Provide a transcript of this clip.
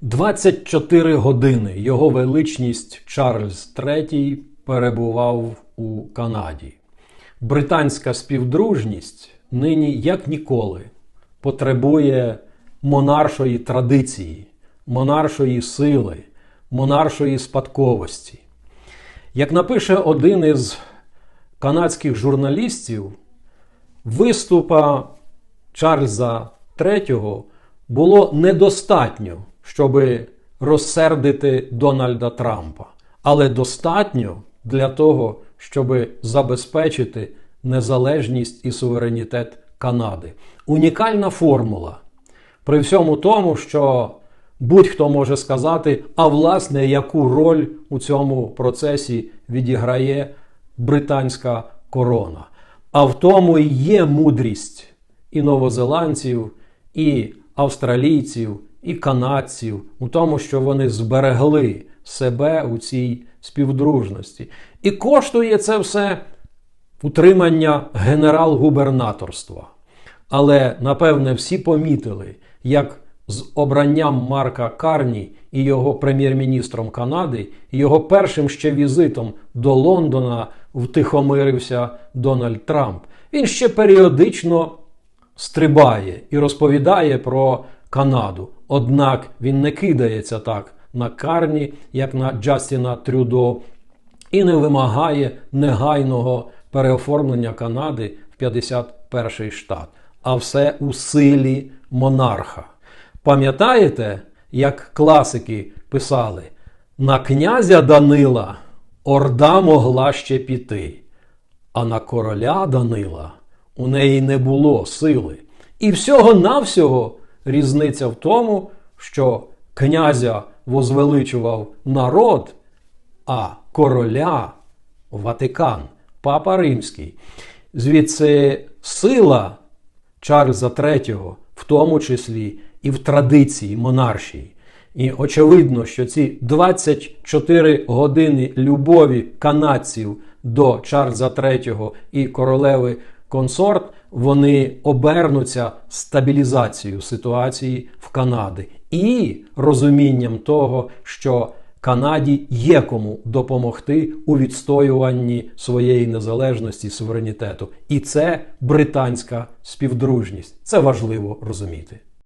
24 години його величність Чарльз III перебував у Канаді. Британська співдружність нині як ніколи потребує монаршої традиції, монаршої сили, монаршої спадковості. Як напише один із канадських журналістів, виступа Чарльза III було недостатньо, щоб розсердити Дональда Трампа, але достатньо для того, щоб забезпечити незалежність і суверенітет Канади. Унікальна формула. При всьому тому, що будь-хто може сказати, а власне, яку роль у цьому процесі відіграє британська корона. А в тому і є мудрість і новозеландців, і австралійців, і канадців, у тому, що вони зберегли себе у цій співдружності. І коштує це все утримання генерал-губернаторства. Але, напевне, всі помітили, як з обранням Марка Карні і його прем'єр-міністром Канади, і його першим ще візитом до Лондона втихомирився Дональд Трамп. Він ще періодично стрибає і розповідає про Канаду. Однак він не кидається так на Карні, як на Джастіна Трюдо, і не вимагає негайного переоформлення Канади в 51-й штат, а все у силі монарха. Пам'ятаєте, як класики писали: на князя Данила орда могла ще піти, а на короля Данила у неї не було сили. І всього-навсього різниця в тому, що князя возвеличував народ, а короля Ватикан, Папа Римський. Звідси сила Чарльза III, в тому числі і в традиції монаршії. І очевидно, що ці 24 години любові канадців до Чарльза III і королеви консорт, вони обернуться стабілізацією ситуації в Канаді і розумінням того, що Канаді є кому допомогти у відстоюванні своєї незалежності суверенітету. І це британська співдружність. Це важливо розуміти.